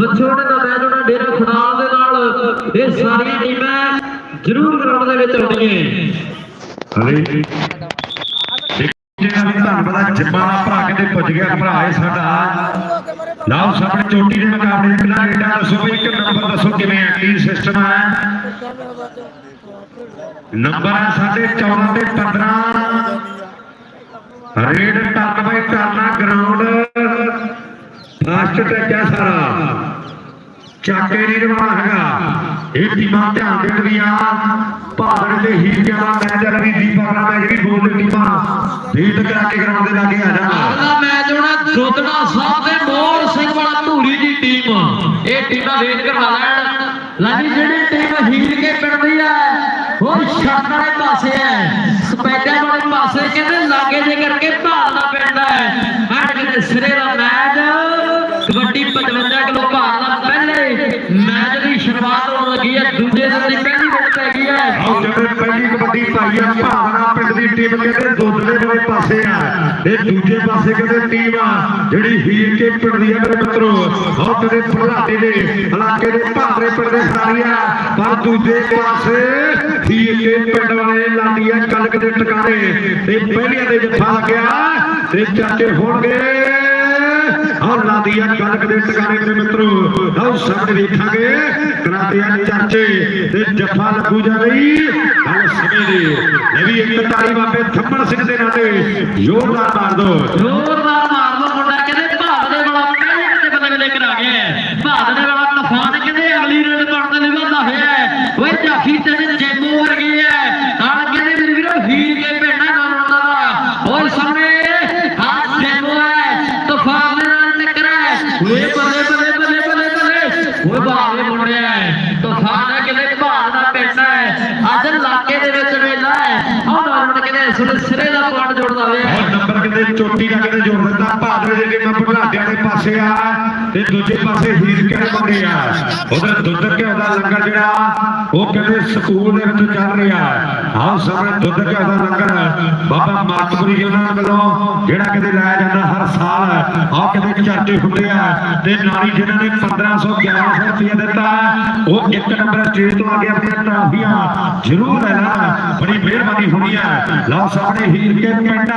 ਵਿਛੋੜੇ ਦਾ ਮੈਚ ਹੋਣਾ ਡੇਰਾ ਖੁਨਾਲ ਦੇ ਨਾਲ। ਇਹ ਸਾਰੀਆਂ ਟੀਮਾਂ ਜ਼ਰੂਰ ਗਰਾਊਂਡ ਦੇ ਵਿੱਚ ਆਉਣਗੀਆਂ ਹਲੇ ਜਿਹੜਾ ਧੰਨਵਾਦ ਜਿੰਮਾ ਦਾ ਭਰਾ ਕਿਤੇ ਪੁੱਜ ਗਿਆ, ਭਰਾ ਹੈ ਸਾਡਾ। ਲਾਓ ਸਾਹਮਣੇ ਚੋਟੀ ਦੇ ਮੁਕਾਬਲੇ ਦੇ ਪਹਿਲਾਂ ਦੱਸੋ ਵੀ ਇੱਕ ਨੰਬਰ ਦੱਸੋ ਕਿਵੇਂ ਹੈ ਕੀ ਸਿਸਟਮ ਹੈ ਨੰਬਰ ਹੈ ਸਾਡੇ 14 ਤੇ 15 ਰੇਡ ਟਰਨ ਬਾਈ ਟਰਨਾ ਗਰਾਊਂਡ ਫਾਸਟ ਟਰੈਕ ਹੈ ਸਾਰਾ? ਚਾਕੇ ਨਹੀਂ ਰਵਾਨਾ ਹੈਗਾ। ਇਹ ਟੀਮਾਂ ਧਿਆਨ ਦੇਣਗੀਆਂ ਭਾਦੜ ਦੇ ਹੀਰਿਆਂ ਦਾ ਮੈਚ ਹੈ ਰਵੀ ਦੀਪਕ ਦਾ ਮੈਚ ਵੀ ਬੋਲ ਟੀਮਾਂ ਰੀਤ ਕਰਾ ਕੇ ਗਰਾਊਂਡ ਦੇ ਲਾਗੇ ਆ ਜਾਣਾ ਅਗਲਾ ਮੈਚ ਹੋਣਾ ਦੁੱਧਣਾ ਸਾਹਿਬ ਤੇ ਮੋਹਨ ਸਿੰਘ ਵਾਲਾ ਧੂਰੀ ਦੀ ਟੀਮ। ਇਹ ਟੀਮਾਂ ਵੇਟ ਕਰਵਾ ਲੈਣ। ਲਾਜੀ ਜਿਹੜੀ ਟੀਮ ਹੀਰ ਕੇ ਪਿੰਡ ਦੀ ਹੈ, ਉਹ ਛੱਤ ਵਾਲੇ ਪਾਸੇ ਹੈ। ਟੀਮ ਕਹਿੰਦੇ ਦੁੱਧਲੇ ਵਾਲੇ ਪਾਸੇ ਆ। ਇਹ ਦੂਜੇ ਪਾਸੇ ਕਹਿੰਦੇ ਟੀਮ ਆ, ਜਿਹੜੀ ਹੀਰ ਕੇ ਪਿੰਡ ਦੀ ਆ ਮੇਰੇ ਮਿੱਤਰੋ। ਆਓ ਕਦੇ ਫੁਲਾਡੇ ਦੇ, ਇਲਾਕੇ ਦੇ ਭਾਦਰੇ ਪਿੰਡ ਦੇ ਖਿਡਾਰੀ ਪਰ ਦੂਜੇ ਪਾਸੇ ਹੀਰ ਕੇ ਪਿੰਡ ਵਾਲੇ ਲਾਡੀ ਕਲਕ ਦੇ ਟਿਕਾਣੇ ਤੇ ਪਹਿਲੀਆਂ ਦੇ ਜੱਫਾ ਲੱਗਿਆ ਤੇ ਚਾਚੇ ਹੋਣਗੇ। ਆਹ ਲਾਦੀਆ ਕਲਕ ਦੇ ਟਿਕਾਣੇ ਮੇਰੇ ਮਿੱਤਰੋ ਆਓ ਸਾਹਮਣੇ ਵੇਖਾਂਗੇ ਕਰਾਤੇ ਆ ਚਾਚੇ ਤੇ ਜੱਫਾ ਲੱਗੂ ਜਾ ਰਹੀ ਹਲ ਸਮੇਂ ਦੀ ਇਹ ਵੀ ਇੱਕ ਤਾੜੀ ਬਾਬੇ ਥੰਮਣ ਸਿੰਘ ਦੇ ਨਾਂ ਤੇ ਜ਼ੋਰਦਾਰ ਮਾਰ ਦੋ ਜ਼ੋਰਦਾਰ ਮਾਰ ਲੋ ਮੁੰਡਾ, ਕਹਿੰਦੇ ਭਾਗ ਦੇ ਵਾਲਾ ਪਹਿਲੇ ਕਿਤੇ ਬੱਲੇ ਕਰਾ ਗਿਆ ਹੈ। ਦੇ ਵਾਲਾ ਤੂਫਾਨ ਕਹਿੰਦੇ ਅਗਲੀ ਰੇਡ ਬਣਨ ਲਈ ਵਾਧਾ ਹੋਇਆ ਹੈ। ਓਏ ਜਾਫੀ ਤੇ ਜੇਮੂ ਵਰਗੀ ਹੈ ਨਾਲ ਕਹਿੰਦੇ ਮੇਰੇ ਵੀਰੋ ਹੀਰ ਕੇ ਭੇਣਾ ਗਾਉਣ ਦਾ ਓਏ ਸਾਹਮਣੇ ਹਾਂ ਜੇਮੂ ਹੈ ਤੂਫਾਨ ਦੇ ਨਾਲ ਟੱਕਰ ਹੈ ਓਏ ਬੱਲੇ ਬੱਲੇ ਬੱਲੇ ਬੱਲੇ ਬੱਲੇ ਓਏ ਬਾਵੇ ਮੁੰਡਿਆ ਹੈ ਤੂਫਾਨ ਹੈ ਕਹਿੰਦੇ ਭਾਗ ਦਾ ਭੇਣਾ ਹੈ ਅੱਜ ਇਲਾਕੇ ਦੇ ਵਿੱਚ ਵੇਲਾ ਹੈ ਆਹ ਗਵਰਨਮੈਂਟ ਕਹਿੰਦੇ ਸੁਣ ਸਿਰੇ ਦਾ ਪੁਆਇੰਟ ਜੋੜਦਾ ਹੋਇਆ ਔਰ ਨੰਬਰ ਕਿਤੇ ਚੋਟੀ ਦਾ ਕਿਤੇ ਜੋੜ ਦਿੱਤਾ ਭਾਦਰੇ ਦੇ ਟੀਮਾਂ ਬੁਢਲਾਡਿਆਂ ਦੇ ਪਾਸੇ ਆ ਤੇ ਦੂਜੇ ਪਾਸੇ ਹੀਰ ਕੇ ਬੰਦੇ ਆ? ਉਹਦਾ ਦੁੱਧ ਘਿਓ ਦਾ ਲੰਗਰ ਜਿਹੜਾ, ਉਹ ਕਹਿੰਦੇ ਸਕੂਲ ਦੇ ਵਿੱਚ ਚੱਲ ਰਿਹਾ। ਆਹ ਸਾਹਮਣੇ ਦੁੱਧ ਘਿਓ ਦਾ ਲੰਗਰ ਬਾਬਾ ਮਾਤਪੁਰੀ ਜੀ ਉਹਨਾਂ ਵੱਲੋਂ ਜਿਹੜਾ ਕਿਤੇ ਲਾਇਆ ਜਾਂਦਾ ਹਰ ਸਾਲ, ਆਹ ਕਿਤੇ ਚਰਚੇ ਹੁੰਦੇ ਆ। ਤੇ ਨਾਲੀ ਜਿਨ੍ਹਾਂ ਨੇ 1500 1100 ਰੁਪਏ ਦਿੱਤਾ, ਉਹ ਇੱਕ ਨੰਬਰ ਸਟੇਜ ਤੋਂ ਆ ਕੇ ਆਪਣੀਆਂ ਟਰਾਫੀਆਂ ਜ਼ਰੂਰ ਲੈਣਾ। ਬੜੀ ਮਿਹਰਬਾਨੀ ਹੋਣੀ ਹੈ ਲਓ, ਸਾਹਮਣੇ ਹੀਰ ਕੇ ਪਿੰਡ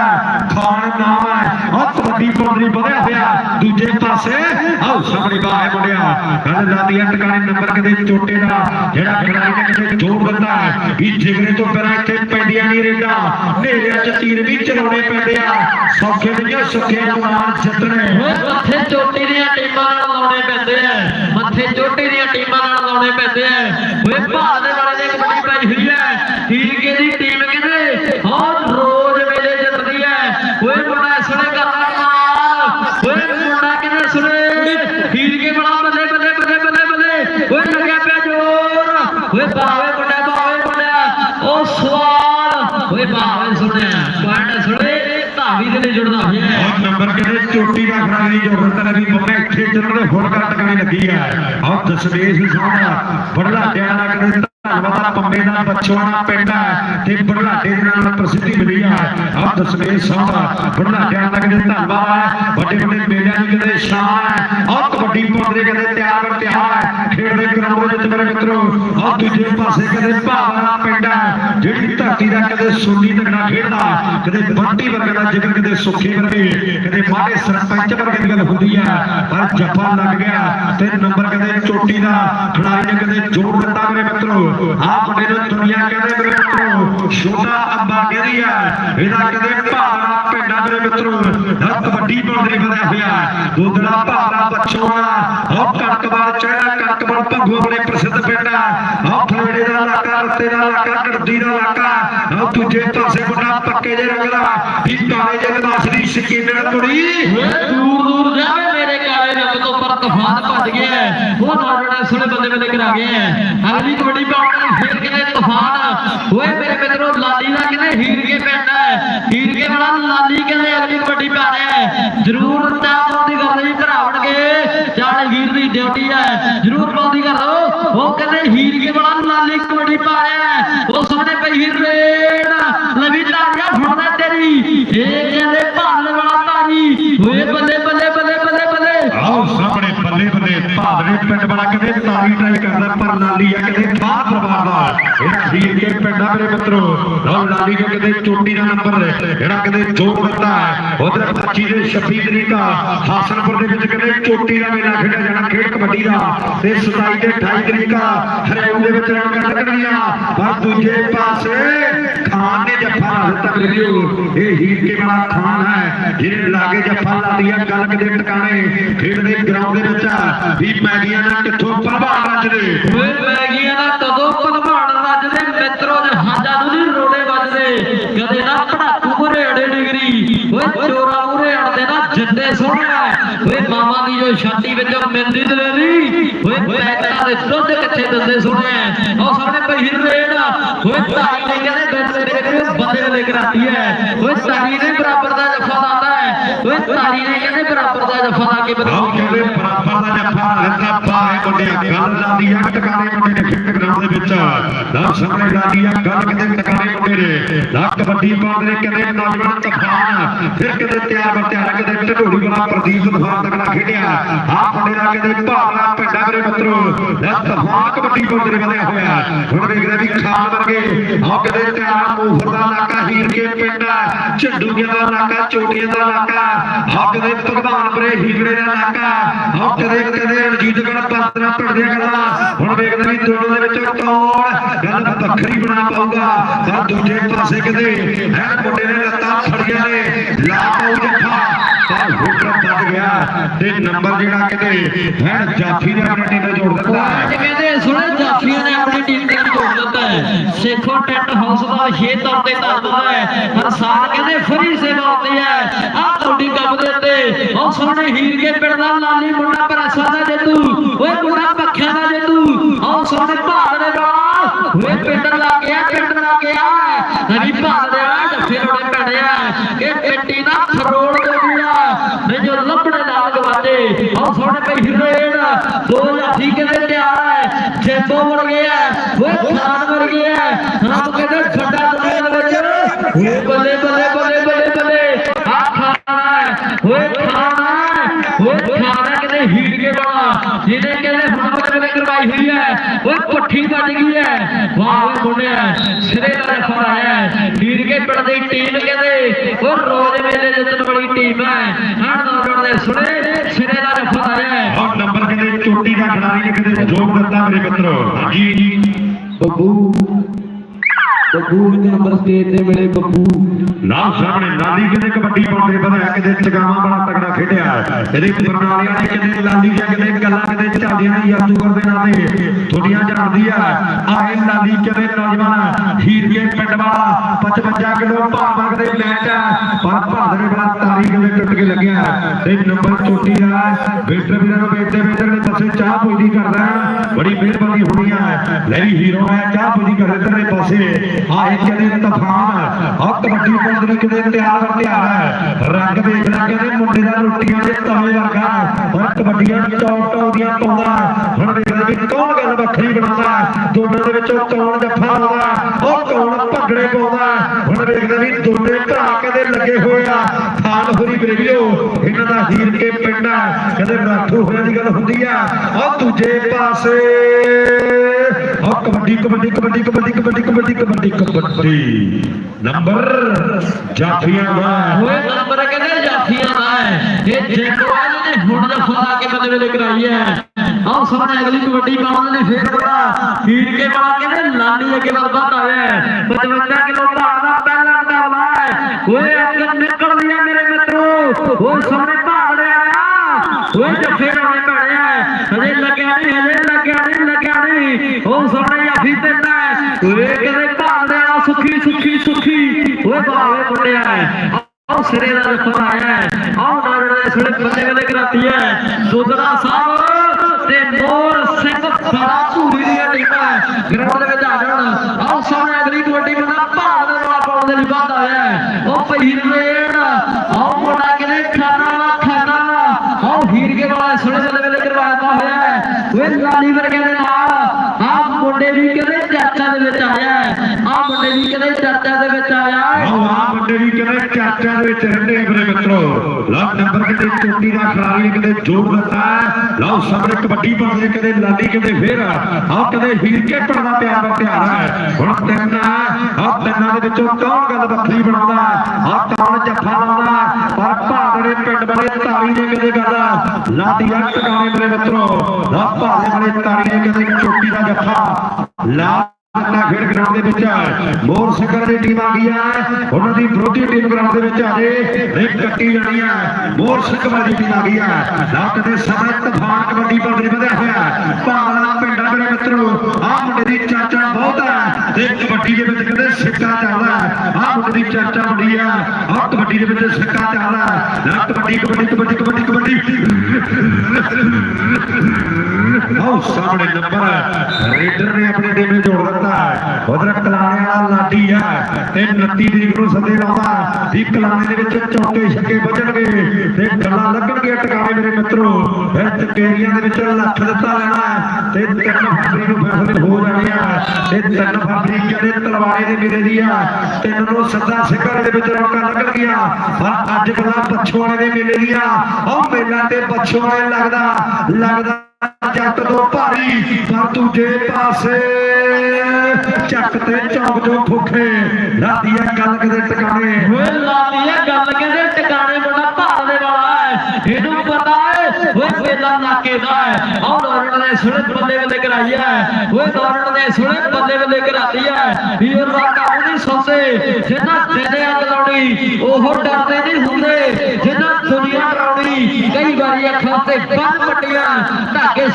ਖਾਨ ਨਾਮ ਹੈ ਉਹ ਕਬੱਡੀ ਬਾਉਂਡਰੀ ਵਧਿਆ ਹੋਇਆ। ਦੂਜੇ ਪਾਸੇ ਆਓ ਸਾਹਮਣੇ ਬਾਹਰ ਮੁੰਡਿਆ। ਗੱਲ ਲਾਦੀਆਂ ਟਿਕਾਣੇ ਨੰਬਰ ਕਿਤੇ ਚੋਟੇ ਦਾ। ਜਿਹੜਾ ਖਿਡਾਰੀ ਨੇ ਕਿਤੇ ਜੋੜ ਦਿੱਤਾ ਵੀ ਜਿਗਰੇ ਤੋਂ ਬਿਨਾਂ ਇੱਥੇ ਪੈਂਦੀਆਂ ਨਹੀਂ ਰੇਡਾਂ। ਨੇਰਿਆਂ ਚ ਤੀਰ ਵੀ ਚਲਾਉਣੇ ਪੈਂਦੇ ਆ। ਸੌਖੇ ਨਹੀਂ ਸੁੱਖੇ ਮਾਰ ਜਿੱਤਣੇ ਮੱਥੇ ਚੋਟੀ ਦੀਆਂ ਟੀਮਾਂ ਨਾਲ ਲਾਉਣੇ ਪੈਂਦੇ ਐ ਮੱਥੇ ਚੋਟੀ ਦੀਆਂ ਟੀਮਾਂ ਨਾਲ ਲਾਉਣੇ ਪੈਂਦੇ ਐ ਓਏ ਭਾਅ ਦੇ ਵਾਲੇ ਦੀ ਕਬੱਡੀ ਪਾਈ ਹੋਈ ਐ ਹੀਰਕੇ ਦੀ ਟੀਮ ਕਹਿੰਦੇ ਹਰ ਰੋਜ਼ ਮੇਲੇ ਜਿੱਤਦੀ ਐ ਓਏ ਮੁੰਡਾ ਸੁਣੇ ਕਰਦਾ ਕਮਾਲ ਓਏ ਮੁੰਡਾ ਕਹਿੰਦੇ ਸੁਣੇ ਹੀਰਕੇ ਬੜਾ ਬੱਲੇ ਬੱਲੇ ਬੱਲੇ ਬੱਲੇ ਬੱਲੇ ਓਏ ਲੱਗਿਆ ਪਿਆ ਜੋਰ ਓਏ ਬਾਵੇ ਮੁੰਡਾ ਬਾਵੇ ਮੁੰਡਾ ਉਹ ਸਵਾਲ ਓਏ ਬਾਵੇ ਸੁਣਿਆ ਪੁਆਇੰਟ ਸੁਣੇ ਧਾਵੀ ਦੇ ਲਈ ਜੁੜਦਾ ਹੋਇਆ ਔਰ ਨੰਬਰ ਕਿਤੇ ਚੋਟੀ ਦਾ ਖਿਡਾਰੀ ਜੋ ਹੁੰਦਾ ਵੀ ਬੰਮੇ ਇੱਥੇ ਚੱਲਣੇ ਹੋਰ ਕਰ ਟਿਕਾਣੀ ਲੱਗੀ ਆ। ਔਰ ਦਸਵੇਸ਼ ਸੋਹਣਾ ਬੜਲਾਟਿਆਂ ਦਾ ਕਿਤੇ ਧੰਨਵਾਦ ਆ ਦਾ ਬਚਵਾਣਾ ਪਿੰਡ ਆ, ਤੇ ਬੜਲਾਟੇ ਦੇ ਨਾਲ ਪ੍ਰਸਿੱਧੀ ਮਿਲੀ ਆ। ਔਰ ਦਸਵੇਸ਼ ਸੋਹਣਾ ਬੜਲਾਟਿਆਂ ਦਾ ਕਿਤੇ ਧੰਨਵਾਦ ਵੱਡੇ ਵੱਡੇ ਮੇਲਿਆਂ ਦੀ ਕਿਤੇ ਸ਼ਾਨ ਹੈ ਔਰ ਕਬੱਡੀ ਪਾਉਂਦੇ ਕਿਤੇ ਤਿਆਰ ਬਰ ਤਿਆਰ ਹੈ ਖੇਡਦੇ ਗਰਾਊਂਡ ਦੇ ਵਿੱਚ ਮੇਰੇ ਮਿੱਤਰੋ ਔਰ ਦੂਜੇ ਪਾਸੇ ਕਿਤੇ ਭਾਵਨਾ ਪਿੰਡ ਆ ਜਿਹੜੀ ਧਰਤੀ ਦਾ ਕਦੇ ਸੁੰਨੀ ਤਗੜਾ ਖੇਡਦਾ, ਕਦੇ ਬੰਟੀ ਵਰਗਾ ਦਾ ਜਿਗਰ, ਕਦੇ ਸੁੱਖੀ ਵਰਗੇ, ਕਦੇ ਮਾੜੇ ਸਰਪੰਚ ਵਰਗੇ ਦੀ ਗੱਲ ਹੁੰਦੀ ਆ ਪਰ ਜੱਫਾ ਲੱਗ ਗਿਆ ਤੇ ਨੰਬਰ ਕਦੇ ਚੋਟੀ ਦਾ, ਖਿਡਾਰੀ ਨੇ ਕਦੇ ਜੋੜ ਦਿੱਤਾ ਮੇਰੇ ਮਿੱਤਰੋ, ਆਹ ਮੁੰਡੇ ਨੂੰ ਦੁਨੀਆ ਕਹਿੰਦੇ ਮੇਰੇ ਮਿੱਤਰੋ, ਛੋਟਾ ਅੱਬਾ ਕਹਿੰਦੀ ਆ ਇਹਦਾ ਕਦੇ ਭਾਵਨਾ ਪਿੰਡਾ ਮੇਰੇ ਮਿੱਤਰੋ ਕਬੱਡੀ ਪਾਉਂਦੇ ਵਧਿਆ ਹੋਇਆ ਦੁੱਧੜਾ ਭਾਵਨਾ ਬੱਚੋਣਾ ਉਹ ਕਣਕਵਾਲ ਚੜਾ ਕਣਕਵਾਲ ਭੰਗੂ ਬੜੇ ਪ੍ਰਸਿੱਧ ਪਿੰਡ ਆ। ਉਹ ਫਲੇੜੇ ਦਾ ਇਲਾਕਾ, ਰੱਤੇ ਦਾ ਇਲਾਕਾ ਕੜਦੀ ਦਾ ਇਲਾਕਾ। ਉਹ ਦੂਜੇ ਪਾਸੇ ਮੁੰਡਾ ਪੱਕੇ ਜੇ ਰੰਗ ਦਾ। ਵੀ ਕਾਲੇ ਜੇ ਲਿਬਾਸ ਦੀ ਸ਼ਕੀਨਣ ਕੁੜੀ ਦੂਰ ਦੂਰ ਜਾਵੇ ਮੇਰੇ ਕਾਲੇ ਰੱਬ ਤੋਂ ਪਰ ਤੂਫਾਨ ਭੱਜ ਗਿਆ ਉਹ ਨੌਜਵਾਨ ਸੁਣੇ ਬੰਦੇ ਬੰਦੇ ਕਰਾ ਗਏ ਹੈ। ਅਗਲੀ ਕਬੱਡੀ ਪਾਉਣ ਫਿਰ ਕਿਤੇ ਤੂਫਾਨ? ਓਏ, ਮੇਰੇ ਮਿੱਤਰੋ, ਲਾਲੀ ਦਾ ਕਿਤੇ ਹੀਰ ਕੇ ਪਿੰਡ ਹੀਰ ਕੇ ਵਾਲਾ ਲਾਲੀ ਕਹਿੰਦੇ ਅਗਲੀ ਕਬੱਡੀ ਪਾ ਰਿਹਾ ਹੈ ਜ਼ਰੂਰ ਤਾਂ ਪਾਉਂਦੀ ਕਰ ਲਈ ਭਰਾਵਣਗੇ ਚਾਲ ਹੀਰ ਦੀ ਡਿਊਟੀ ਹੈ ਜ਼ਰੂਰ ਪਾਉਂਦੀ ਕਰ ਦੋ ਉਹ ਕਹਿੰਦੇ ਹੀਰ ਕੇ ਵਾਲਾ ਲਾਲੀ ਕਬੱਡੀ ਪਾ ਰਿਹਾ ਹੈ ਉਹ ਸਾਹਮਣੇ ਪਈ ਹੀਰ ਰੇਡ ਲਵੀ ਧਾਰੀਆ ਫੁੱਟਦਾ ਤੇਰੀ ਇਹ ਕਹਿੰਦੇ ਭਾਲ ਵਾਲਾ ਧਾਰੀ ਓਏ ਬੱਲੇ ਬੱਲੇ ਬੱਲੇ ਬੱਲੇ ਬੱਲੇ ਆਓ ਸਾਹਮਣੇ ਬੱਲੇ ਬੱਲੇ ਭਾਦਰੇ ਪਿੰਡ ਵਾਲਾ ਕਹਿੰਦੇ ਤਾਰੀ ਟਰਾਈ ਕਰਦਾ ਪਰ ਲਾਲੀ ਆ ਕਹਿੰਦੇ ਬਾਹਰ ਪਰਿਵਾਰ ਦਾ ਇਹਦਾ ਹੀਰ ਕੇ ਪਿੰਡ ਆ ਮੇਰੇ ਮਿੱਤਰੋ ਲਓ ਜੋ ਕਹਿੰਦੇ ਚੋਟੀ ਦਾ ਨੰਬਰ ਜਿਹੜਾ ਕਹਿੰਦੇ ਜੋੜ ਦਿੱਤਾ ਹੈ ਉਧਰ 25 ਦੇ 26 ਤਰੀਕ ਹਾਸਨਪੁਰ ਦੇ ਵਿੱਚ ਕਹਿੰਦੇ ਚੋਟੀ ਦਾ ਮੇਲਾ ਖੇਡਿਆ ਜਾਣਾ, ਖੇਡ ਕਬੱਡੀ ਦਾ। ਤੇ 27 ਤੇ 28 ਤਰੀਕ ਹਰਿਆਣਾ ਦੇ ਵਿੱਚ ਰੌਣਕਾਂ ਲੱਗਣੀਆਂ ਪਰ ਦੂਜੇ ਪਾਸੇ ਖਾਨ ਨੇ ਜੱਫਾ ਦਿੱਤਾ ਵੀਡੀਓ ਇਹ ਹੀਰ ਵਾਲਾ ਖਾਨ ਹੈ, ਜਿਹਨੇ ਲਾਗੇ ਜੱਫਾ ਲਾ ਦਿਆ ਗੱਲ ਦੇ ਟਿਕਾਣੇ। ਖੇਡਦੇ ਗਰਾਊਂਡ ਦੇ ਵਿੱਚ ਵੀ ਮੈਗੀਆਂ ਨਾਲ ਕਿੱਥੋਂ ਪ੍ਰਭਾਵ ਰੱਜਦੇ? ਓਏ ਮੈਗੀਆਂ ਦਾ ਕਦੋਂ ਭਲਵਾਨ ਵੱਜਦੇ ਮਿੱਤਰੋ ਦੇ ਹਾਜਾ ਨੂੰ ਨੀ ਰੋੜੇ ਵੱਜਦੇ ਕਦੇ ਨਾ ਪੜਾਕੂ ਮੁਰੇ ਅੜੇ ਡਿਗਰੀ। ਓਏ ਚੋਰਾ ਮੁਰੇ ਅੜਦੇ ਨਾ ਜਿੰਦੇ ਸੋਹਣਾ ਓਏ ਮਾਮਾ ਦੀ ਜੋ ਛਾਤੀ ਵਿੱਚੋਂ ਮਿੰਦੀ ਦਲੇਰੀ ਓਏ ਪੈਕਾਂ ਦੇ ਦੁੱਧ ਕਿੱਥੇ ਦਿੰਦੇ ਸੋਹਣੇ ਉਹ ਸਾਹਮਣੇ ਪਹਿਰ ਰੇਡ ਓਏ ਤਾਈ ਨੇ ਕਹਿੰਦੇ ਬਿੰਦ ਮੇਰੇ ਵੀਰੋ ਬੰਦੇ ਨੇ ਲੈ ਕੇ ਰਾਤੀ ਹੈ ਓਏ ਤਾਰੀ ਨੇ ਬਰਾਬਰ ਦਾ ਜੱਫਾ ਲਾਉਂਦਾ ਹੈ। ਓਏ ਤਾਰੀ ਨੇ ਕਹਿੰਦੇ ਬਰਾਬਰ ਦਾ ਜੱਫਾ ਲਾ ਕੇ ਬਤਾਓ ਕਹਿੰਦੇ ਬਰਾਬਰ ਦਾ ਜੱਫਾ ਲੈਂਦਾ ਪਾਏ ਮੁੰਡਿਆ ਗੱਲ ਲਾਦੀ ਆ ਟਿਕਾਣੇ ਮੁੰਡੇ ਨੇ ਖੇਡ ਗਰਾਊਂਡ ਦੇ ਵਿੱਚ ਨਾ ਸਾਹਮਣੇ ਲਾਦੀ ਆ ਗੱਲ ਕਿਤੇ ਟਿਕਾਣੇ ਮੁੰਡੇ ਨੇ ਨਾ ਕਬੱਡੀ ਪਾਉਂਦੇ ਨੇ ਨੌਜਵਾਨ ਤੂਫਾਨ ਫਿਰ ਕਿਤੇ ਤਿਆਰ ਬਰ ਕਿਤੇ ਢਢੋੜੀ ਵਾਲਾ ਪ੍ਰਦੀਪ ਤੂਫਾਨ ਤਕੜਾ ਖੇਡਿਆ ਆ ਮੁੰਡੇ ਦਾ ਕਹਿੰਦੇ ਭਾਵਨਾ ਪਿੰਡਾ ਮੇਰੇ ਮਿੱਤਰੋ ਨਾ ਤੂਫਾਨ ਕਬੱਡੀ ਪਾਉਂਦੇ ਨੇ ਹੋਇਆ ਹੁਣ ਵੇਖਦੇ ਵੀ ਖਾਨ ਵਰਗੇ ਆ ਕਿਤੇ ਮੂਹਰ ਦਾ ਨਾਕਾ ਹੀਰ ਕੇ ਪਿੰਡ ਝੰਡੂਆਂ ਦਾ ਨਾਕਾ, ਚੋਟੀਆਂ ਦਾ ਨਾਕਾ ਆ ਕਿਤੇ ਭਗਵਾਨਪੁਰੇ ਹੀਰੇ ਦਾ ਨਾਕਾ ਆ ਕਦੇ ਕਦੇ ਰਣਜੀਤਗੜ ਪਾਤਰਾ ਪੜਦੀਆਂ ਗੱਲਾਂ। ਹੁਣ ਵੇਖਦੇ ਵੀ ਦੋਨੋਂ ਦੇ ਵਿੱਚੋਂ ਕੌਣ ਗੱਲ ਵੱਖਰੀ ਬਣਾ ਪਾਊਗਾ। ਤਾਂ ਦੂਜੇ ਪਾਸੇ ਕਿਤੇ ਹੈ ਮੁੰਡੇ ਨੇ ਲੱਤਾਂ ਫੜੀਆਂ ਨੇ ਲਾ ਪਾਉ ਜੱਫਾ। ਤਾਂ ਹੁਕਮ ਵੱਜ ਗਿਆ ਤੇ ਨੰਬਰ ਜਿਹੜਾ ਕਿਤੇ ਹੈ ਜਾਫੀ ਨੇ ਆਪਣੀ ਨਾਲ ਜੋੜ ਦਿੱਤਾ ਕਹਿੰਦੇ ਸੁਣੇ ਜਾਫੀਆਂ ਨੇ ਆਪਣੀ ਟੀਮ ਦੇ ਨਾਲ ਜੋੜ ਦਿੱਤਾ ਹੈ। ਸੇਖੋ ਟੈਂਟ ਹਾਊਸ ਦਾ ਛੇ ਤੌਰ ਤੇ ਧੰਨਵਾਦ ਹੈ। ਹਰ ਸਾਲ ਕਹਿੰਦੇ ਫਰੀ ਸੇਵਾ ਹੁੰਦੀ ਹੈ। ਆਹ ਤੁਹਾਡੀ ਕੰਮ ਦੇ ਉੱਤੇ ਉਹ ਸੋਹਣੇ ਹੀਰ ਪਿੰਡ ਦਾ ਲਾਲੀ ਮੁੰਡਾ ਪਰਸਾ ਦਾ ਜੇਤੂ, ਓਏ ਮੁੰਡਾ ਪੱਖਿਆਂ ਦਾ ਜੇਤੂ। ਉਹ ਸੋਹਣੇ ਭਾਲ ਦੇ ਵਾਲਾ ਓਏ ਪਿੰਡ ਲਾ ਗਿਆ ਪਿੰਡ ਲਾ ਗਿਆ ਹਰੀ ਭਾਲ ਦੇ ਵਾਲਾ ਜੱਫੇ ਰੋੜੇ ਪੜਿਆ ਇਹ ਪਿੰਡੀ ਦਾ ਖਰੋੜ ਦੇ ਬੂਆ ਨੇ ਜੋ ਲੱਭੜੇ ਨਾਲ ਗਵਾਦੇ ਉਹ ਸੋਹਣੇ ਪਈ ਹੀਰੇਨ ਹੈ ਜੇਤੋ ਗਿਆ ਓਏ ਖਾਨ ਵੜ ਗਿਆ ਰੱਬ ਕਹਿੰਦੇ ਛੱਡਾ ਦੁਨੀਆ ਵਿੱਚ। ਓਏ ਬੱਲੇ ਬੱਲੇ ਬੱਲੇ ਬੱਲੇ ਬੱਲੇ। ਆ ਖਾਣਾ ਓਏ ਖਾਣਾ ਓਏ ਖਾਣਾ ਕਹਿੰਦੇ ਹੀਰ ਕੇ ਵਾਲਾ। ਜਿਹਨੇ ਕਹਿੰਦੇ ਹੁਣ ਬਚਨੇ ਕਰਵਾਈ ਹੋਈ ਹੈ, ਓਏ ਪੁੱਠੀ ਵੱਜ ਗਈ ਹੈ। ਵਾਹ ਮੁੰਡਿਆ, ਸਿਰੇ ਦਾ ਰਫਾ ਆਇਆ ਹੈ। ਕੇ ਪਿੰਡ ਦੀ ਟੀਮ ਕਹਿੰਦੇ ਉਹ ਰੋਜ਼ ਮੇਲੇ ਜਿੱਤਣ ਵਾਲੀ ਟੀਮ ਹੈ। ਹਰ ਨੌਜਵਾਨ ਦੇ ਸੁਣੇ ਸਿਰੇ ਦਾ ਰਫਾ ਆਇਆ ਚੋਟੀ ਦਾ ਖਿਡਾਰੀ ਕਿਤੇ ਜੋੜ ਦਿੱਤਾ ਮੇਰੇ ਮਿੱਤਰੋ ਹਾਂਜੀ। ਬੱਬੂ। ਬੱਬੂ ਦੇ ਨੰਬਰ ਸਟੇਜ ਤੇ ਮਿਲੇ ਬੱਬੂ। ਨਾ ਸਾਹਮਣੇ ਲਾਲੀ ਕਿਤੇ ਕਬੱਡੀ ਪਾਉਂਦੇ ਵਧਿਆ ਕਿਤੇ ਚਗਾਵਾਂ ਬੜਾ ਤਗੜਾ ਖੇਡਿਆ। ਇਹਦੇ ਬਰਨਾਲਿਆਂ ਨੇ ਕਿਤੇ ਲਾਲੀ ਜਾਂ ਕਿਤੇ ਗੱਲਾਂ ਕਿਤੇ ਚੱਲਦੀਆਂ ਨੇ ਯਾਦੂਗਰ ਦੇ ਨਾਂ ਤੇ। ਦੁਨੀਆ ਜਾਣਦੀ ਆ। ਆਏ ਲਾਲੀ ਕਿਤੇ ਨੌਜਵਾਨ ਹੀਰ ਕੇ ਪਿੰਡ ਵਾਲਾ 55 ਕਿਲੋ ਭਾਵਕ ਦੇ ਮੈਚ ਆ। ਪਰ ਭਾਦਰੇ ਵਾਲਾ ਤਾਰੀ ਕੇ ਲੱਗਿਆ। ਤੇ ਨੰਬਰ ਚੋਟੀ ਦਾ ਵੇਟਰ ਵੀਰਾਂ ਨੂੰ ਵੇਚਦੇ ਵੇਚਦੇ ਦੇ ਪਾਸੇ ਚਾਹ ਪੁੱਜਦੀ ਕਰਦਾ ਬੜੀ ਮਿਹਰਬਾਨੀ ਹੋਣੀ ਆ। ਲੈ ਵੀ ਹੀਰੋ ਹੈ, ਚਾਹ ਪੁੱਜਦੀ ਕਰ ਇਧਰਲੇ ਪਾਸੇ। ਆ ਇੱਕ ਦੇ ਤੂਫਾਨ। ਆ ਕਬੱਡੀ ਪੁੰਦ ਨੂੰ, ਕਿਤੇ ਤਿਆਰ ਵਰ ਤਿਆਰ ਹੈ ਰੰਗ ਵੇਖ ਲੈ ਕਹਿੰਦੇ ਮੁੰਡੇ ਦਾ ਰੋਟੀਆਂ ਦੇ ਤਵੇ ਵਰਗਾ। ਹੁਣ ਕਬੱਡੀਆਂ ਟੌਪ ਟੌਪ ਦੀਆਂ ਪਾਉਂਦਾ ਹੁਣ ਵੇਖਦੇ ਵੀ ਕੌਣ ਗੱਲ ਵੱਖਰੀ ਬਣਾਉਂਦਾ ਦੋਨਾਂ ਦੇ ਵਿੱਚੋਂ ਕੌਣ ਜੱਫਾ ਲਾਉਂਦਾ ਉਹ ਕੌਣ ਭੰਗੜੇ ਪਾਉਂਦਾ ਹੁਣ ਵੇਖਦੇ ਵੀ ਦੋਨੇ ਭਰਾ ਕਦੇ ਲੱਗੇ ਹੋਏ ਆ। ਖਾਨ ਹੋਰੀ ਵੀਡੀਓ ਇਹਨਾਂ ਦਾ ਹੀਰ ਕੇ ਪਿੰਡ ਆ। ਕਦੇ ਰਾਠੂ ਹੋਇਆ ਦੀ ਗੱਲ ਹੁੰਦੀ ਆ। ਉਹ ਦੂਜੇ ਪਾਸੇ ਉਹ ਕਬੱਡੀ ਕਬੱਡੀ ਕਬੱਡੀ ਕਬੱਡੀ ਕਬੱਡੀ ਕਬੱਡੀ ਕਬੱਡੀ ਕਬੱਡੀ। ਨੰਬਰ ਜਾਫੀਆਂ ਦਾ ਓਏ ਨੰਬਰ ਕਹਿੰਦੇ ਜਾਫੀਆਂ ਦਾ ਹੈ। ਇਹ ਜੇਕੋ ਵਾਲੇ ਨੇ ਹੁਣ ਦਾ ਫਲਾ ਕੇ ਬੰਦੇ ਵੇਲੇ ਕਰਾਈ ਹੈ। ਆਹ ਸਾਹਮਣੇ ਅਗਲੀ ਕਬੱਡੀ ਪਾਉਣ ਨੇ ਫੇਰ ਬੜਾ ਹੀਰ ਕੇ ਵਾਲਾ ਕਹਿੰਦੇ ਲਾਲੀ ਅੱਗੇ ਵੱਲ ਵੱਧ ਆਇਆ ਹੈ। 55 ਕਿਲੋ ਭਾਰ ਦਾ ਪਹਿਲਾ ਮੁਕਾਬਲਾ ਹੈ। ਓਏ ਅੱਗੇ ਨਿਕਲਦੀ ਹੈ ਮੇਰੇ ਮਿੱਤਰੋ ਓਏ ਸਾਹਮਣੇ ਭਾਗ ਜੱਫੇ ਨਾਲ ਭੜਿਆ ਹਜੇ ਲੱਗਿਆ ਨਹੀਂ, ਹਜੇ ਲੱਗਿਆ ਨਹੀਂ ਲੱਗਿਆ ਨਹੀਂ। ਉਹ ਸਾਹਮਣੇ ਆਫੀ ਪੈਂਦਾ ਓਏ ਕਹਿੰਦੇ ਭਾਗ ਸੁਖੀ ਸੁਖੀ ਸੁਖੀ। ਓਏ ਬਾਵੇ ਮੁੰਡਿਆ ਆਹ ਸਿਰੇ ਦਾ ਰਫਾ ਆਹ ਨਾਰੜ ਦੇ ਸਿਰੇ ਬੰਦੇ ਵੇਲੇ ਕਰਾਤੀ ਹੈ। ਸੁਧਰਾ ਸਾਹਿਬ ਤੇ ਮੋਰ ਸਿੰਘ ਬੜਾ ਧੂਰੀ ਦੀ ਟੀਮਾਂ ਗਰਾਊਂਡ ਦੇ ਵਿੱਚ ਆ ਜਾਣ। ਆਹ ਸਾਹਮਣੇ ਅਗਲੀ ਕਬੱਡੀ ਬਣਾ ਭਾਗ ਦੇ ਨਾਲ ਪਾਉਣ ਦੇ ਲਈ ਬਾਅਦ ਆਇਆ ਉਹ ਪਹੀਰ ਵਿੱਚ ਰਹਿੰਦੇ ਮੇਰੇ ਮਿੱਤਰੋ। ਲਓ ਨੰਬਰ ਕਿਤੇ ਚੋਟੀ ਦਾ ਖਿਡਾਰੀ ਕਿਤੇ ਜੋੜ ਦਿੱਤਾ। ਲਓ ਸਾਹਮਣੇ ਕਬੱਡੀ ਪਾਉਂਦੇ ਕਦੇ ਲਾਲੀ ਕਦੇ ਫੇਰ। ਆਹ ਕਦੇ ਹੀਰ ਪੜਦਾ ਪਿਆਰ ਦਾ ਧਿਆਨ ਹੈ। ਹੁਣ ਤਿੰਨ ਆਹ ਤਿੰਨਾਂ ਦੇ ਵਿੱਚੋਂ ਕੌਣ ਗੱਲ ਵੱਖਰੀ ਬਣਾਉਂਦਾ? ਆਹ ਕੌਣ ਜੱਫਾ ਲਾਉਂਦਾ? ਪਰ ਭਾਦੜੇ ਪਿੰਡ ਵਾਲੇ ਤਾਰੀ ਨੇ ਕਦੇ ਗੱਲ ਲਾਦੀ ਟਿਕਾਣੇ ਮੇਰੇ ਮਿੱਤਰੋ। ਲਾ ਭਾਦੇ ਵਾਲੇ ਤਾਰੀ ਨੇ ਕਦੇ ਚੋਟੀ ਦਾ ਜੱਫਾ। ਲਾ ਨਾ ਖੇਡ ਗਰਾਊਂਡ ਦੇ ਵਿੱਚ ਮੋਰ ਸਿੰਘਾਂ ਦੀ ਟੀਮ ਆ ਗਈ ਹੈ। ਉਹਨਾਂ ਦੀ ਵਿਰੋਧੀ ਟੀਮ ਗਰਾਊਂਡ ਦੇ ਵਿੱਚ ਆ ਜੇ ਇਹ ਕੱਟੀ ਜਾਣੀ ਹੈ। ਮੋਰ ਸਿੰਘ ਵਾਲੀ ਟੀਮ ਆ ਗਈ ਹੈ। ਲੱਕ ਦੇ ਸਮੇਂ ਤੂਫਾਨ ਕਬੱਡੀ ਬੰਦਰੀ ਵਧਿਆ ਹੋਇਆ ਭਾਵਨਾ ਪਿੰਡਾਂ ਮੇਰੇ ਮਿੱਤਰੋ, ਆਹ ਮੁੰਡੇ ਦੀ ਚਰਚਾ ਬਹੁਤ ਹੈ ਤੇ ਕਬੱਡੀ ਦੇ ਵਿੱਚ ਕਹਿੰਦੇ ਸਿੱਕਾ ਚੱਲਦਾ ਆਹ ਮੁੰਡੇ ਦੀ ਚਰਚਾ ਹੁੰਦੀ ਆ ਆਹ ਕਬੱਡੀ ਦੇ ਵਿੱਚ ਸਿੱਕਾ ਚੱਲਦਾ ਨਾ ਕਬੱਡੀ ਕਬੱਡੀ ਕਬੱਡੀ ਕਬੱਡੀ ਕਬੱਡੀ। ਆਹ ਸਾਹਮਣੇ ਨੰਬਰ ਰੇਡਰ ਨੇ ਆਪਣੀ ਟੀਮ ਨੂੰ ਜੋੜ ਦਿੱਤਾ ਉਧਰ ਕਲਾਣੇ ਵਾਲਾ ਲਾਡੀ ਆ ਤੇ 29 ਤਰੀਕ ਨੂੰ ਸੱਦੇ ਲਾਉਂਦਾ ਵੀ ਕਲਾਣੇ ਦੇ ਵਿੱਚ ਚੌਕੇ ਛੱਕੇ ਵੱਜਣਗੇ ਤੇ ਗੱਲਾਂ ਲੱਗਣਗੇ ਟਿਕਾਣੇ ਮੇਰੇ ਮਿੱਤਰੋ। ਫਿਰ ਟਕੇਰੀਆਂ ਦੇ ਵਿੱਚ ਲੱਖ ਦਿੱਤਾ ਲੈਣਾ ਤੇ 3 ਫਰਵਰੀ ਨੂੰ ਫੈਸਲੇ ਹੋ ਜਾਣੇ ਆ। ਤੇ 3 ਫਰਵਰੀ ਕਹਿੰਦੇ ਤਲਵਾਰੇ ਦੇ ਮੇਰੇ ਦੀ ਆ। ਤਿੰਨ ਨੂੰ ਸੱਦਾ ਸਿੱਕਰ ਦੇ ਵਿੱਚ ਰੌਣਕਾਂ ਲੱਗਣਗੀਆਂ। ਪਰ ਅੱਜ ਗੱਲਾਂ ਪੱਛੋਂ ਦੇ ਮੇਲੇ ਦੀਆਂ ਉਹ ਮੇਲਾ ਤੇ ਪੱਛੋਂ ਲੱਗਦਾ। ਲੱਗਦਾ ਜੱਟ ਤੋਂ ਭਾਰੀ, ਪਰ ਦੂਜੇ ਪਾਸੇ ਚੱਕ ਤੇ ਚੌਕ ਜੋ ਖੁੱਖੇ ਲਾਦੀਆ ਗੱਲ ਕਦੇ ਟਿਕਾਣੇ। ਓਏ ਲਾਲੀ ਗੱਲ ਕਹਿੰਦੇ ਟਿਕਾਣੇ ਮੁੰਡਾ ਭਾਰਤ ਦੇ ਵਾਲਾ ਹੈ। ਇਹਨੂੰ ਪਤਾ ਹੈ, ਓਏ ਵੇਲਾ ਨਾਕੇ ਦਾ ਹੈ। ਆਹ ਦੌੜਨ ਦੇ ਸੁਣੇ ਬੰਦੇ ਬੰਦੇ ਕਰਾਈ ਹੈ। ਓਏ ਦੌੜਨ ਦੇ ਸੁਣੇ ਬੰਦੇ ਬੰਦੇ ਕਰਾਤੀ ਹੈ। ਵੀਰ ਦਾ ਕੰਮ ਨਹੀਂ ਸੌਂਦੇ ਜਿੰਨਾ ਦਿਨੇ ਅੱਗ ਲਾਉਣੀ, ਉਹ ਡਰਦੇ ਨਹੀਂ ਹੁੰਦੇ ਜਿੰਨਾ ਦੁਨੀਆ ਡਰਾਉਣੀ ਕਈ ਵਾਰੀ ਅੱਖਾਂ ਤੇ ਬੰਨ ਪੱਟੀਆਂ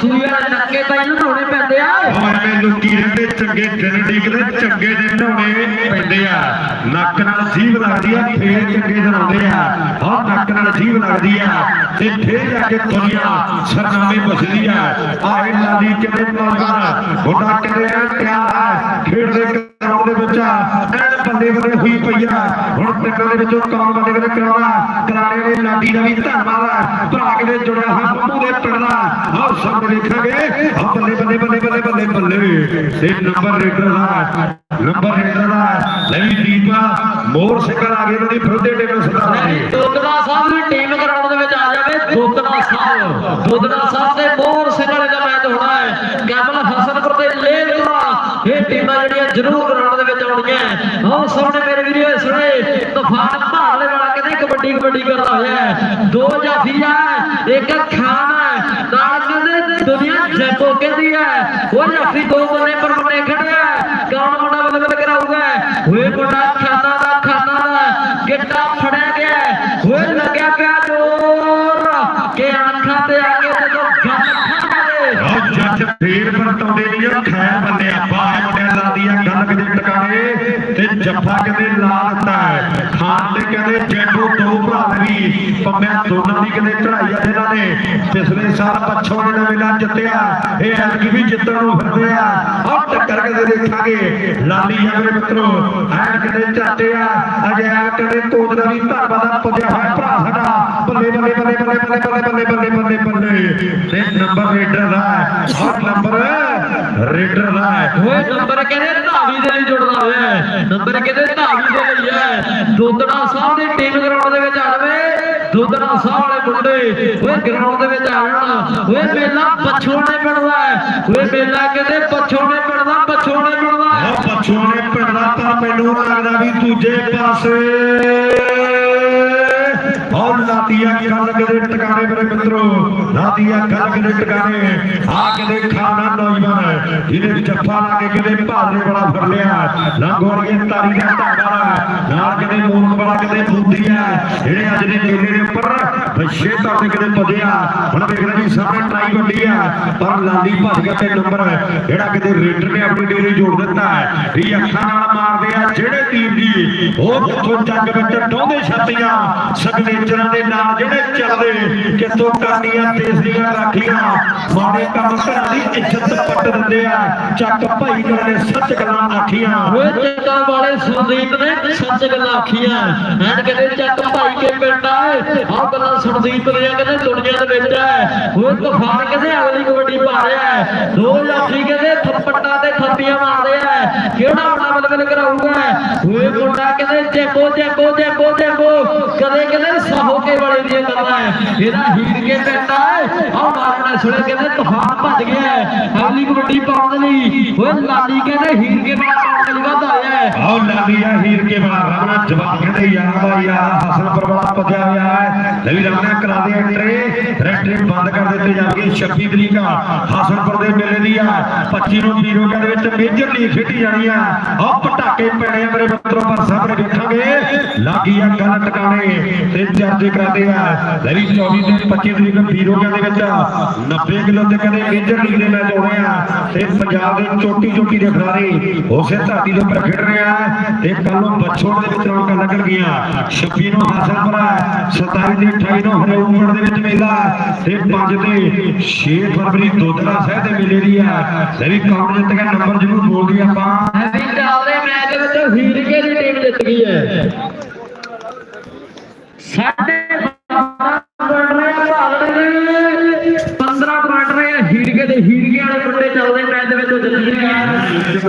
ਧਾਗੇ ਨੱਕੇ ਤਾਂ ਇਹਨੂੰ ਪੈਂਦੇ ਆ। ਔਰ ਮੈਨੂੰ ਕੀ ਰਹਿੰਦੇ, ਚੰਗੇ ਦਿਨ ਡੀਕਦੇ ਚੰਗੇ ਦਿਨ ਢਾਉਣੇ ਪੈਂਦੇ ਆ। ਨੱਕ ਨਾਲ ਜੀਵ ਲੱਗਦੀ ਆ, ਫੇਰ ਚੰਗੇ ਦਿਨ ਆਉਂਦੇ ਆ। ਔਰ ਨੱਕ ਨਾਲ ਜੀਵ ਲੱਗਦੀ ਆ। ਤੇ ਫੇਰ ਜਾ ਕੇ ਦੁਨੀਆ ਸਰਨਾਮੇ ਬਸਦੀ ਆ ਆਏ ਲਾਲੀ ਕਿਤੇ ਨੌਜਵਾਨ ਬੁੱਢਾ ਕਿਤੇ ਪਿਆਰ ਆ? ਦੇ ਗਰਾਊਂਡ ਵਿੱਚ ਐਨ ਬੱਲੇ ਬੱਲੇ ਹੋਈ ਪਈ ਆ। ਹੁਣ ਪਿੰਡਾਂ ਦੇ ਵਿੱਚੋਂ ਕੌਣ ਬੱਲੇ ਬੱਲੇ ਕਰਾਉਣਾ? ਕਰਾਣੇ ਦੇ ਲਾਡੀ ਦਾ ਵੀ ਧੰਨਵਾਦ ਆ। ਭਰਾ ਕਿਤੇ ਜੁੜਿਆ ਹੋਇਆ ਬੱਬੂ ਦੇ ਪਿੰਡ ਦਾ। ਆਹ ਸਾਹਮਣੇ ਦੇਖਾਂਗੇ। ਆ ਬੱਲੇ ਬੱਲੇ ਬੱਲੇ ਬੱਲੇ ਬੱਲੇ ਬੱਲੇ। ਤੇ ਨੰਬਰ ਰੇਡਰ ਦਾ। ਨੰਬਰ ਰੇਡਰ ਦਾ। ਲਈ ਦੀਪਾ ਮੋਰ ਸਿੰਘਾਂ ਆ ਗਏ ਉਹਦੀ ਵਿਰੋਧੀ ਟੀਮ ਨੂੰ ਸਦਾ ਨਹੀਂ ਸਾਹਿਬ ਦੀ ਟੀਮ ਗਰਾਊਂਡ ਦੇ ਵਿੱਚ ਆ ਜਾਵੇ। ਦੋਦਨਾ ਸਾਹਿਬ। ਦੋਦਨਾ ਸਾਹਿਬ ਦੇ ਮੋਹਰ ਸਿੰਘ ਦਾ ਮੈਚ ਹੋਣਾ ਹੈ। ਕੈਮਲ ਹਸਨਪੁਰ ਟੀਮਾਂ ਜਿਹੜੀਆਂ ਜ਼ਰੂਰ ਗਰਾਊਂਡ ਦੇ ਵਿੱਚ ਆਉਣਗੀਆਂ ਆਹ ਸਾਹਮਣੇ ਮੇਰੇ ਵੀਰੋ ਸੁਣੇ ਤੂਫਾਨ ਭਾਲੇ ਵਾਲਾ ਕਹਿੰਦੇ ਕਬੱਡੀ ਕਬੱਡੀ ਕਰਦਾ ਹੋਇਆ ਦੋ ਜਾਫੀ ਹੈ ਇੱਕ ਖਾਨ ਹੈ ਨਾਲ ਕਹਿੰਦੇ ਦੁਨੀਆ ਜੈਕੋ ਕਹਿੰਦੀ ਹੈ ਉਹ ਜਾਫੀ ਦੋ ਬੰਦੇ ਪਰ ਬੰਦੇ ਖੜਿਆ ਕੌਣ ਮੁੰਡਾ ਬੱਲੇ ਕਰਾਊਗਾ ਹੋਏ ਮੁੰਡਾ ਖਾਨਾ ਦਾ ਖਾਨਾ ਦਾ ਗਿੱਟਾ ਫੜਿਆ ਗਿਆ ਹੈ। ਹੋਏ ਲੱਗਿਆ ਪਿਆ ਜੋਰ ਕਿ ਅੱਖਾਂ ਤੇ ਆ ਕੇ ਜਦੋਂ ਗੱਲ ਫੜ ਜਾਵੇ ਆ ਜੱਜ ਫੇਰ ਵਰਤਾਉਂਦੇ ਨਹੀਂ ਆ ਖੈ ਬੰਦੇ ਆਪਾਂ ਇਹ ਮੁੰਡਿਆਂ ਲਾਦੀ ਆ ਗੱਲ ਕਿਤੇ ਟਿਕਾਣੇ ਤੇ ਜੱਫਾ ਕਹਿੰਦੇ ਲਾ ਦਿੱਤਾ ਹੈ ਖਾਨ ਤੇ ਕਹਿੰਦੇ ਜੈਂਬੂ ਦੋ ਭਰਾ ਨੇ ਵੀ ਪੰਮਿਆਂ ਦੋਨਾਂ ਦੀ ਕਹਿੰਦੇ ਚੜਾਈ ਆ ਇਹਨਾਂ ਨੇ ਪਿਛਲੇ ਸਾਲ ਪੱਛੋਂ ਨੇ ਮੇਲਾ ਜਿੱਤਿਆ, ਇਹ ਐਤਕੀ ਵੀ ਜਿੱਤਣ ਨੂੰ ਫਿਰਦੇ ਆ। ਆਹ ਟੱਕਰ ਕੇ ਦੇਖਾਂਗੇ। ਲਾਲੀ ਆ ਮੇਰੇ ਮਿੱਤਰੋ ਐ ਕਿਤੇ ਝਾਟੇ ਆ, ਅਜੇ ਆ ਕਹਿੰਦੇ ਤੋਤ ਦਾ ਵੀ ਧਰਮਾ ਦਾ ਪੁੱਜਿਆ ਹੋਇਆ ਭਰਾ ਸਾਡਾ। ਬੱਲੇ ਬੱਲੇ ਬੱਲੇ ਬੱਲੇ ਬੱਲੇ ਬੱਲੇ ਬੱਲੇ ਬੱਲੇ ਬੱਲੇ ਬੱਲੇ। ਤੇ ਨੰਬਰ ਰੇਡਰ ਦਾ ਆਹ ਨੰਬਰ ਰੇਡਰ ਦਾ ਹੈ। ਹੋਏ ਨੰਬਰ ਕਹਿੰਦੇ ਧਾਵੀ ਦੇ ਲਈ ਜੁੜਦਾ ਹੋਇਆ ਹੈ। ਨੰਬਰ ਕਹਿੰਦੇ ਧਾਵੀ ਦੇ ਲਈ ਹੈ। ਦੁੱਧਣਾ ਸਾਹਿਬ ਦੀ ਟੀਮ ਗਰਾਊਂਡ ਦੇ ਵਿੱਚ ਆ ਜਾਵੇ। ਦੁੱਧਣਾ ਸਾਹਿਬ ਵਾਲੇ ਮੁੰਡੇ ਹੋਏ ਗਰਾਊਂਡ ਦੇ ਵਿੱਚ ਆ ਜਾਣ। ਮੇਲਾ ਪਛੋਣੇ ਪਿੰਡਦਾ ਹੈ। ਮੇਲਾ ਕਹਿੰਦੇ ਪਛੋਣੇ ਪਿੰਡਦਾ ਪਛੋਣੇ ਪਿੰਡਦਾ ਹੈ। ਆਹ ਤਾਂ ਮੈਨੂੰ ਲੱਗਦਾ ਵੀ ਦੂਜੇ ਪਾਸੇ ਆਹ ਲਾਤੀਆ ਗੱਲ ਕਦੇ ਟਿਕਾਣੇ ਮੇਰੇ ਮਿੱਤਰੋ। ਲਾਤੀਆ ਗੱਲ ਕਦੇ ਟਿਕਾਣੇ। ਆ ਕਦੇ ਖਾਣਾ ਨੌਜਵਾਨ। ਜਿਹਨੇ ਜੱਫਾ ਲਾ ਕੇ ਕਦੇ ਭਾਦਰੇ ਵਾਲਾ ਫੜ ਲਿਆ ਲੰਗੋੜੀਏ ਤਾਰੀ ਦਾ ਢਾਬਾ ਨਾਲ ਕਦੇ ਮੂਰਖ ਵਾਲਾ ਕਦੇ ਬੁੱਧੀ ਆ। ਜਿਹੜੇ ਅੱਜ ਦੇ ਮੇਲੇ ਦੇ ਉੱਪਰ ਬੱਚੇ ਤਾਂ ਕਦੇ ਪਦਿਆ ਹੁਣ ਵੇਖਣਾ ਵੀ ਸਾਹਮਣੇ ਟਰਾਈ ਵੱਡੀ ਆ। ਪਰ ਲਾਲੀ ਭੱਜ ਗਿਆ ਤੇ ਨੰਬਰ। ਜਿਹੜਾ ਕਿਤੇ ਰੇਡਰ ਨੇ ਆਪਣੀ ਡੇਰੀ ਜੋੜ ਦਿੱਤਾ ਹੈ। ਵੀ ਅੱਖਾਂ ਨਾਲ ਮਾਰਦੇ ਆ ਜਿਹੜੇ ਟੀਮ ਦੀ ਉਹ ਕਿੱਥੋਂ ਜੱਗ ਵਿੱਚ ਡੋਂਦੇ ਛੱਤੀਆਂ। ਸਿਗਨੇਚਰਾਂ ਦੇ ਨਾਲ ਜਿਹੜੇ ਚੱਲਦੇ, ਕਿੱਥੋਂ ਕਰਨੀਆਂ ਤੇਜ਼ੀਆਂ ਰੱਖੀਆਂ। ਮਾੜੇ ਕੰਮ ਘਰਾਂ ਦੀ ਇੱਜ਼ਤ ਪੱਟ ਦਿੰਦੇ ਆ। ਚੱਕ ਭਾਈ ਨੇ ਸੱਚ ਗੱਲਾਂ ਆਖੀਆਂ। ਹੋਏ ਚੱਕਾਂ ਵਾਲੇ ਸੁਰਦੀਪ ਨੇ ਸੱਚ ਗੱਲਾਂ ਆਖੀਆਂ। ਐਨ ਕਹਿੰਦੇ ਚੱਕ ਭਾਈ ਕੇ ਪਿੰਡ ਆਏ ਆਹ ਗੱਲਾਂ ਸੁਰਦੀਪ ਦੀਆਂ ਕਹਿੰਦੇ ਦੁਨੀਆ ਦੇ ਵਿੱਚ ਹੈ ਹੋਏ ਤੂਫਾਨ ਕਹਿੰਦੇ ਅਗਲੀ ਕਬੱਡੀ ਪਾ ਰਿਹਾ ਹੈ। ਦੋ ਜਾਫੀ ਕਹਿੰਦੇ ਥੱਪਟਾਂ ਤੇ ਥੱਪੀਆਂ ਮਾਰਦੇ ਆ। ਕਿਹੜਾ ਮੁੰਡਾ ਮਤਲਬ ਕਰਾਊਗਾ? ਹੋਏ ਮੁੰਡਾ ਕਹਿੰਦੇ ਜੈਕੋ ਜੈਕੋ ਜੈਕੋ ਜੈਕੋ। ਇਹਦਾ ਹੀਰ ਕੇ ਪਿੰਡ ਹੈ ਆਹ ਮਾਰਨਾ ਸੁਣੇ ਕਹਿੰਦੇ ਤੂਫਾਨ ਭੱਜ ਗਿਆ ਅਗਲੀ ਕਬੱਡੀ ਪਾਉਣ ਦੇ ਲਈ। ਓਏ ਲਾਲੀ ਕਹਿੰਦੇ ਹੀਰ ਕੇ ਬੜਾ ਪਾਉਣ ਦੇ ਲਈ ਵੱਧ ਆਇਆ ਹੈ। ਆਓ ਲਾਲੀਆ ਹੀਰ ਕੇ ਬੜਾ ਰਾਣਾ ਜਵਾਬ ਕਹਿੰਦੇ ਯਾਰਾਂ ਦਾ ਯਾਰ ਹਸਨਪੁਰ ਵਾਲਾ ਪੱਜਿਆ ਹੋਇਆ ਹੈ। ਲੈ ਵੀ ਰਾਣਾ ਕਰਾ ਦੇ ਐਂਟਰੀ ਦਿੱਤੇ ਜਾਣਗੇ 26 ਤਰੀਕ ਹਸਨਪੁਰ ਦੇ ਮੇਲੇ ਦੀ ਆ। 25 ਨੂੰ ਵੀਰੋਗਾ ਦੇ ਵਿੱਚ ਮੇਜਰ ਲੀਗ ਖੇਡੀ ਜਾਣੀ ਆ। ਆਹ ਪਟਾਕੇ ਪੈਣੇ ਆ ਮੇਰੇ ਮਿੱਤਰੋ, ਪਰ ਸਾਹਮਣੇ ਵੇਖਾਂਗੇ ਲੱਗੀ ਆ ਗੱਲ ਟਿਕਾਣੇ ਤੇ ਚਰਚੇ ਕਰਦੇ ਆ। ਲੈਵੀ 24 ਤੇ 25 ਤਰੀਕ ਵੀਰੋਗਾ ਦੇ ਵਿੱਚ 90 ਕਿਲੋ ਤੇ ਕਹਿੰਦੇ ਮੇਜਰ ਲੀਗ ਦੇ ਮੈਚ ਹੋਣੇ ਆ। ਤੇ ਪੰਜਾਬ ਦੇ ਚੋਟੀ ਚੋਟੀ ਦੇ ਖਿਡਾਰੀ ਉਸੇ ਧਰਤੀ ਦੇ ਉੱਪਰ ਖੇਡ ਰਹੇ ਆ ਤੇ ਕੱਲ ਨੂੰ ਬਛੋੜ ਦੇ ਵਿੱਚ ਰੌਣਕਾਂ ਲੱਗਣ ਗਈਆਂ। 26 ਨੂੰ ਹਾਸਲਪੁਰ 27 ਤੇ 28 ਨੂੰ ਹਰਿਓਪੁਰ ਦੇ ਵਿੱਚ ਮੇਲਾ ਤੇ 5 ਤੇ 6 ਫਰਵਰੀ ਦੋਦਲਾ ਸਾਹਿਬ ਦੇ ਮੇਲੇ ਦੀ ਆ ਲੈ ਵੀ ਕੌਣ ਜਿੱਤ ਗਿਆ ਨੰਬਰ ਜ਼ਰੂਰ ਬੋਲ ਦਈਏ ਆਪਾਂ। ਹੈਵੀ ਚਾਲਦੇ ਮੈਚ ਵਿੱਚ ਹੀਰ ਕੇ ਦੀ ਟੀਮ ਜਿੱਤ ਗਈ ਹੈ। ਸਾਡੇ 15 ਰਹੇ ਭਾਰਤ ਦੇ 15 ਪੁਆਇੰਟ ਰਹੇ ਹੀਰ ਕੇ ਦੇ ਹੀਰ ਕੇ ਵਾਲੇ ਮੁੰਡੇ ਚੱਲਦੇ ਮੈਚ ਦੇ ਵਿੱਚ ਉਹ ਜਿੱਤ ਗਏ ਆ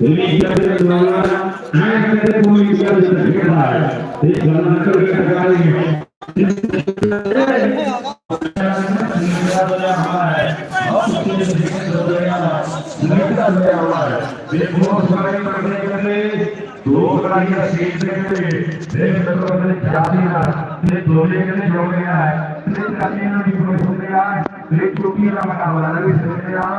ਦੇ ਵਾਲੀ ਜਿੱਤ ਹਾਰ ਹੋਈ ਹੈ ਇੱਕ ਨੰਬਰ ਦੇ ਵਾਲੀ ਮੈਚ ਦੇ ਵਿੱਚ ਇੱਕ ਤਾਲੀ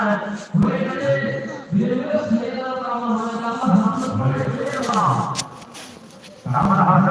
ਹੋ ਗਿਆ ਹੈ ਹੋਏ ਜਿਹੜੇ ਜਿਹੜੇ ਸਲੀਮ ਦਾ ਕੰਮ ਹੋਣਾ ਕੰਮ ਹੱਥ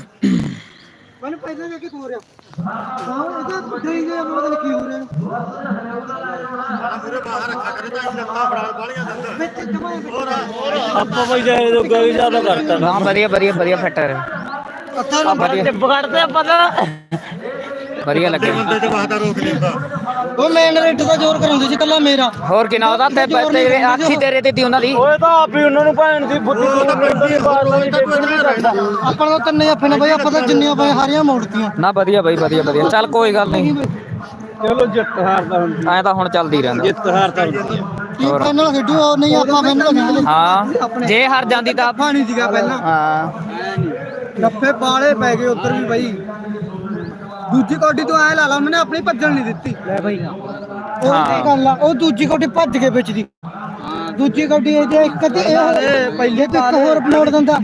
ਤੋਂ ਪਹਿਲਾਂ ਜਾ ਕੇ ਹੋ ਰਿਹਾ। ਹਾਂ ਇਹ ਤਾਂ ਪੁੱਛਿਆ ਹੀ ਨਹੀਂ ਪਤਾ ਨਹੀਂ ਕੀ ਹੋ ਰਿਹਾ? ਆਪਾਂ ਬਈ ਜਾਏ ਜੋ ਗਈ ਜ਼ਿਆਦਾ ਕਰਤਾ। ਹਾਂ ਵਧੀਆ ਵਧੀਆ ਵਧੀਆ ਫਿੱਟਰ ਆ ਵਧੀਆ। ਬਗੜਦੇ ਪਤਾ ਵਧੀਆ ਲੱਗੇ। ਉਹ ਮੇਨ ਰੇਟ ਦਾ ਜ਼ੋਰ ਕਰਾਉਂਦੇ ਸੀ ਕੱਲਾ ਮੇਰਾ। ਹੋਰ ਕੀ ਨਾ ਉਹਦਾ? ਤੇ ਤੇਰੇ ਆਖੀ ਤੇਰੇ ਤੇ ਤੀ ਉਹਨਾਂ ਦੀ। ਓਏ ਤਾਂ ਆਪ ਹੀ ਉਹਨਾਂ ਨੂੰ ਭੈਣ ਦੀ ਬੁੱਧੀ ਆਪਾਂ ਨੂੰ ਤਿੰਨ ਜੱਫੇ ਨੇ ਬਈ ਆਪਾਂ ਤਾਂ ਜਿੰਨੀਆਂ ਪਏ ਹਾਰੀਆਂ ਮੋੜਤੀਆਂ ਨਾ ਵਧੀਆ ਬਈ ਵਧੀਆ ਵਧੀਆ। ਚੱਲ ਕੋਈ ਗੱਲ ਨਹੀਂ। ਚਲੋ ਜਿੱਤ ਹਾਰ ਦਾ ਹੁੰਦੀ ਐ ਤਾਂ ਹੁਣ ਚੱਲਦੀ ਰਹਿੰਦਾ। ਜਿੱਤ ਹਾਰ ਤਾਂ ਹੁੰਦੀ ਹੈ ਟੀਮ ਫਾਈਨਲ ਖੇਡੀ ਹੋਰ ਨਹੀਂ ਆਪਾਂ ਫਾਈਨਲ ਖੇਡਦੇ ਹਾਂ ਜੇ ਹਾਰ ਜਾਂਦੀ ਤਾਂ ਪਾਣੀ ਸੀਗਾ ਪਹਿਲਾਂ। ਹਾਂ। ਡੱਫੇ ਬਾਲੇ ਪੈ ਗਏ ਉੱਧਰ ਵੀ ਬਈ। ਦੂਜੀ ਕੋਟੀ ਤੋਂ ਐ ਲਾ ਲਾ ਉਹਨੇ ਆਪਣੀ ਭੱਜਣ ਨਹੀਂ ਦਿੱਤੀ। ਲੈ ਬਈ। ਉਹ ਹਾਂ। ਕੀ ਗੱਲ ਆ ਉਹ ਦੂਜੀ ਕੋਟੀ ਭੱਜ ਕੇ ਵਿੱਚ ਦੀ। ਦੂਜੀ ਕੋਟੀ ਇਹ ਜੇ ਇੱਕ ਤੇ ਇਹ ਪਹਿਲੇ ਤੇ ਇੱਕ ਹੋਰ ਬਣਾਉਣ ਦਿੰਦਾ।